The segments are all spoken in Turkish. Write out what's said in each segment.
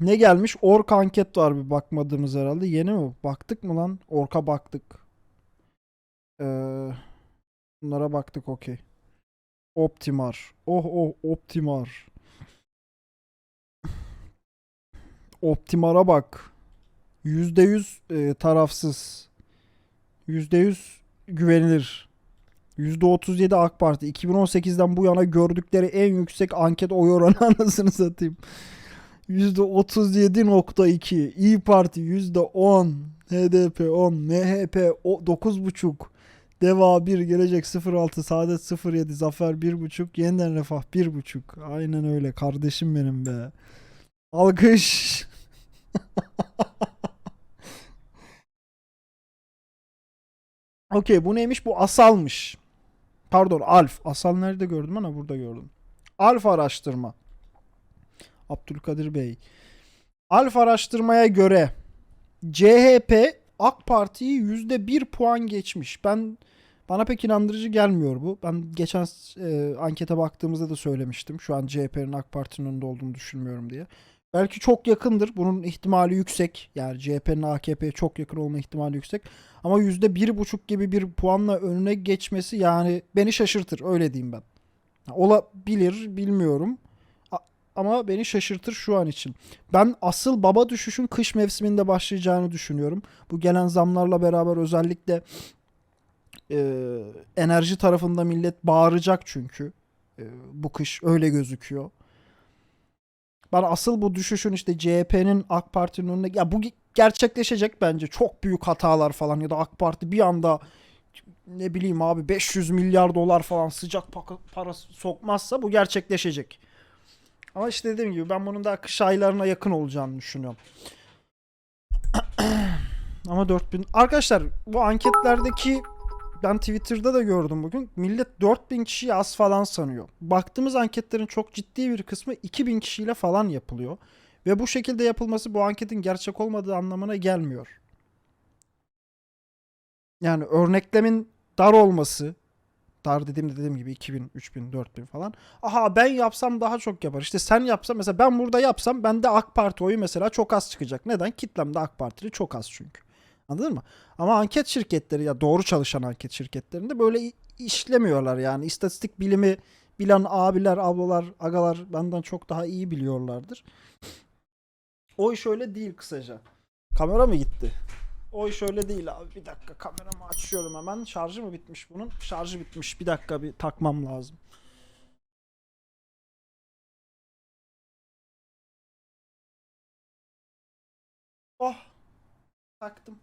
Ne gelmiş? Ork anket var bir bakmadığımız herhalde. Yeni mi? Baktık mı lan? Ork'a baktık. Ee, bunlara baktık okey. Optimar. Oh oh Optimar. Optimar'a bak. %100 e, tarafsız. %100 güvenilir. %37 AK Parti. 2018'den bu yana gördükleri en yüksek anket oy oranı anasını satayım. %37.2. İyi Parti %10. HDP 10. MHP o- 9.5. Deva 1, Gelecek 06, Saadet 07, Zafer 1.5, Yeniden Refah 1.5. Aynen öyle kardeşim benim be. Alkış. Okey bu neymiş? Bu Asal'mış. Pardon Alf. Asal nerede gördüm ana burada gördüm. Alf araştırma. Abdülkadir Bey. Alf araştırmaya göre CHP AK Parti'yi %1 puan geçmiş. Ben bana pek inandırıcı gelmiyor bu. Ben geçen e, ankete baktığımızda da söylemiştim. Şu an CHP'nin AK Parti'nin önünde olduğunu düşünmüyorum diye. Belki çok yakındır. Bunun ihtimali yüksek. Yani CHP'nin AKP'ye çok yakın olma ihtimali yüksek. Ama %1,5 gibi bir puanla önüne geçmesi yani beni şaşırtır. Öyle diyeyim ben. Olabilir bilmiyorum. Ama beni şaşırtır şu an için. Ben asıl baba düşüşün kış mevsiminde başlayacağını düşünüyorum. Bu gelen zamlarla beraber özellikle e, enerji tarafında millet bağıracak çünkü. E, bu kış öyle gözüküyor. Ben asıl bu düşüşün işte CHP'nin AK Parti'nin önüne ya bu ge- gerçekleşecek bence. Çok büyük hatalar falan ya da AK Parti bir anda ne bileyim abi 500 milyar dolar falan sıcak para sokmazsa bu gerçekleşecek. Ama işte dediğim gibi ben bunun daha kış aylarına yakın olacağını düşünüyorum. Ama 4000 arkadaşlar bu anketlerdeki ben Twitter'da da gördüm bugün. Millet 4000 kişiyi az falan sanıyor. Baktığımız anketlerin çok ciddi bir kısmı 2000 kişiyle falan yapılıyor. Ve bu şekilde yapılması bu anketin gerçek olmadığı anlamına gelmiyor. Yani örneklemin dar olması, dar dediğim dediğim gibi 2000, 3000, 4000 falan. Aha ben yapsam daha çok yapar. İşte sen yapsan mesela ben burada yapsam bende AK Parti oyu mesela çok az çıkacak. Neden? Kitlemde AK Partili çok az çünkü. Anladın mı? Ama anket şirketleri ya doğru çalışan anket şirketlerinde böyle işlemiyorlar yani. İstatistik bilimi bilen abiler, ablalar, agalar benden çok daha iyi biliyorlardır. O iş öyle değil kısaca. Kamera mı gitti? O iş öyle değil abi. Bir dakika kameramı açıyorum hemen. Şarjı mı bitmiş bunun? Şarjı bitmiş. Bir dakika bir takmam lazım. Oh. Taktım.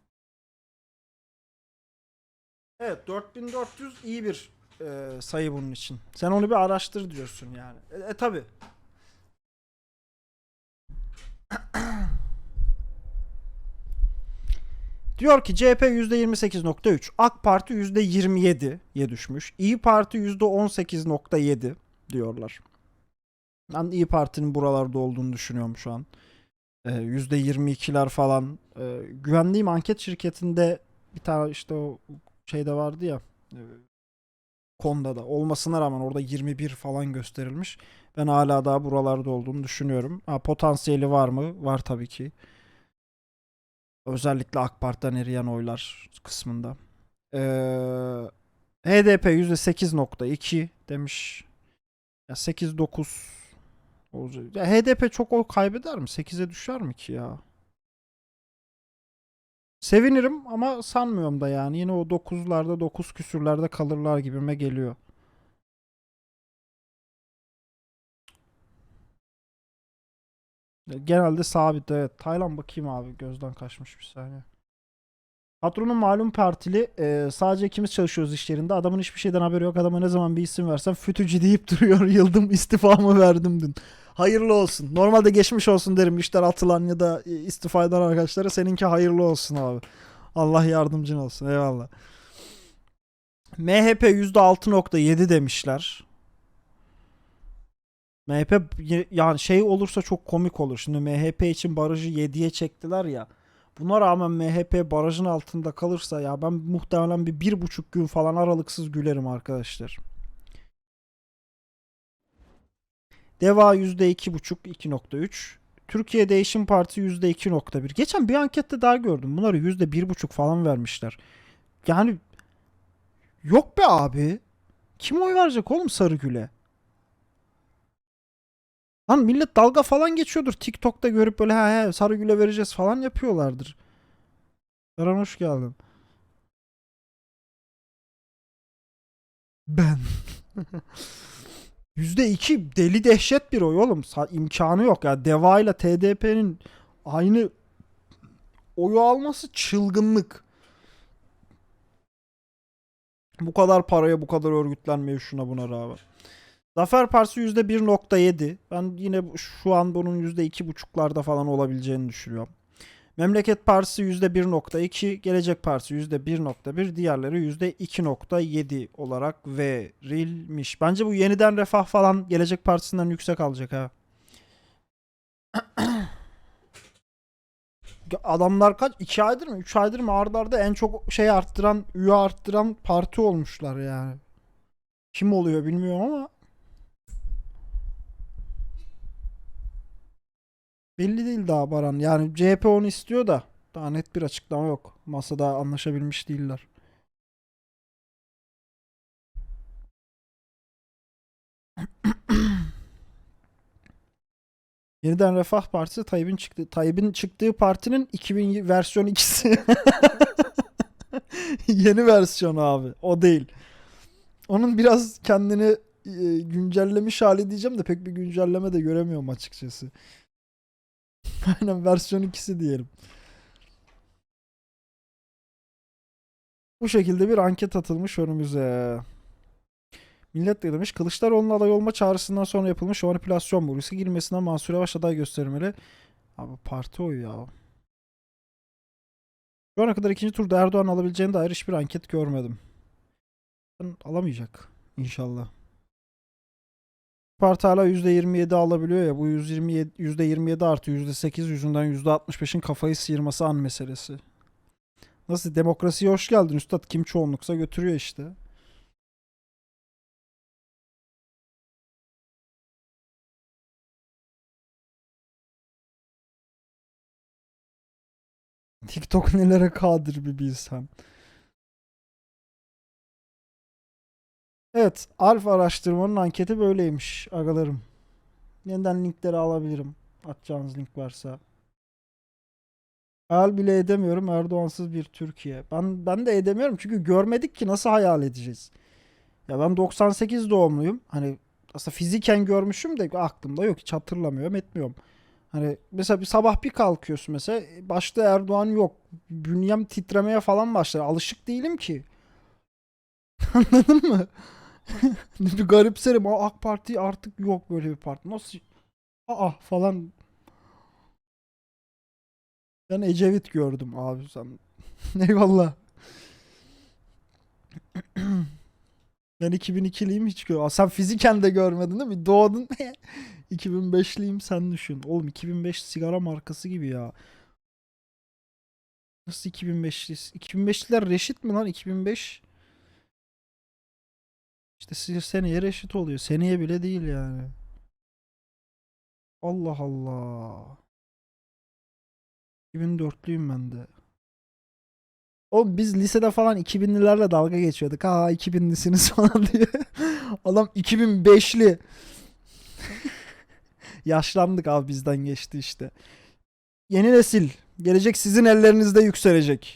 Evet 4400 iyi bir e, sayı bunun için. Sen onu bir araştır diyorsun yani. E, e tabi. Diyor ki CHP %28.3, AK Parti %27'ye düşmüş. İyi Parti %18.7 diyorlar. Ben İyi Parti'nin buralarda olduğunu düşünüyorum şu an. Ee, %22'ler falan. Ee, güvendiğim anket şirketinde bir tane işte o şeyde vardı ya e, Konda'da olmasına rağmen orada 21 falan gösterilmiş. Ben hala daha buralarda olduğunu düşünüyorum. Ha, potansiyeli var mı? Var tabii ki. Özellikle AK Parti'den eriyen oylar kısmında. Ee, HDP %8.2 demiş. Ya 8-9 olacak. Ya HDP çok oy kaybeder mi? 8'e düşer mi ki ya? Sevinirim ama sanmıyorum da yani. Yine o 9'larda 9 küsürlerde kalırlar gibime geliyor. Genelde sabit evet. Taylan bakayım abi gözden kaçmış bir saniye. Patronun malum partili e, sadece ikimiz çalışıyoruz iş yerinde. Adamın hiçbir şeyden haberi yok. Adama ne zaman bir isim versem fütücü deyip duruyor. Yıldım istifamı verdim dün. Hayırlı olsun. Normalde geçmiş olsun derim işler atılan ya da istifa eden arkadaşlara. Seninki hayırlı olsun abi. Allah yardımcın olsun. Eyvallah. MHP %6.7 demişler. MHP yani şey olursa çok komik olur. Şimdi MHP için barajı 7'ye çektiler ya. Buna rağmen MHP barajın altında kalırsa ya ben muhtemelen bir, bir buçuk gün falan aralıksız gülerim arkadaşlar. Deva %2.5 2.3 Türkiye Değişim Partisi %2.1. Geçen bir ankette daha gördüm. Bunları %1.5 falan vermişler. Yani yok be abi. Kim oy verecek oğlum Sarıgül'e? Lan millet dalga falan geçiyordur. TikTok'ta görüp böyle he he Sarıgül'e vereceğiz falan yapıyorlardır. Eren hoş geldin. Ben. %2 deli dehşet bir oy oğlum. İmkanı yok ya. Deva ile TDP'nin aynı oyu alması çılgınlık. Bu kadar paraya bu kadar örgütlenmeye şuna buna rağmen. Zafer Partisi %1.7. Ben yine şu an bunun %2.5'larda falan olabileceğini düşünüyorum. Memleket Partisi %1.2, Gelecek Partisi %1.1, diğerleri %2.7 olarak verilmiş. Bence bu yeniden refah falan Gelecek Partisi'nden yüksek alacak ha. Adamlar kaç? 2 aydır mı? 3 aydır mı? Arda arda en çok şey arttıran, üye arttıran parti olmuşlar yani. Kim oluyor bilmiyorum ama. Belli değil daha Baran. Yani CHP onu istiyor da daha net bir açıklama yok. Masada anlaşabilmiş değiller. Yeniden Refah Partisi Tayyip'in çıktığı Tayyip'in çıktığı partinin 2000 versiyon ikisi. Yeni versiyon abi. O değil. Onun biraz kendini e, güncellemiş hali diyeceğim de pek bir güncelleme de göremiyorum açıkçası. Aynen versiyon ikisi diyelim. Bu şekilde bir anket atılmış önümüze. Millet de demiş Kılıçdaroğlu'nun aday olma çağrısından sonra yapılmış manipülasyon bu. Riske girmesinden Mansur Yavaş aday göstermeli. Abi parti oyu ya. Şu ana kadar ikinci turda Erdoğan alabileceğine dair hiçbir anket görmedim. Alamayacak inşallah. Parti hala %27 alabiliyor ya bu 127, %27 artı %8 yüzünden %65'in kafayı sıyırması an meselesi. Nasıl demokrasiye hoş geldin üstad kim çoğunluksa götürüyor işte. TikTok nelere kadir bir bilsen. Evet, Alfa araştırmanın anketi böyleymiş agalarım. Yeniden linkleri alabilirim. Atacağınız link varsa. Hayal bile edemiyorum Erdoğansız bir Türkiye. Ben ben de edemiyorum çünkü görmedik ki nasıl hayal edeceğiz. Ya ben 98 doğumluyum. Hani aslında fiziken görmüşüm de aklımda yok hiç hatırlamıyorum etmiyorum. Hani mesela bir sabah bir kalkıyorsun mesela başta Erdoğan yok. Bünyem titremeye falan başlar. Alışık değilim ki. Anladın mı? bir garipserim. Aa, AK Parti artık yok böyle bir parti. Nasıl? Aa falan. Ben Ecevit gördüm abi sen. Eyvallah. Ben 2002'liyim hiç gör. Sen fiziken de görmedin değil mi? Doğdun. 2005'liyim sen düşün. Oğlum 2005 sigara markası gibi ya. Nasıl 2005'liyiz? 2005'liler reşit mi lan? 2005 işte seneye reşit oluyor. Seneye bile değil yani. Allah Allah. 2004'lüyüm ben de. Oğlum biz lisede falan 2000'lilerle dalga geçiyorduk. Ha 2000'lisiniz falan diye. Adam 2005'li. Yaşlandık abi bizden geçti işte. Yeni nesil. Gelecek sizin ellerinizde yükselecek.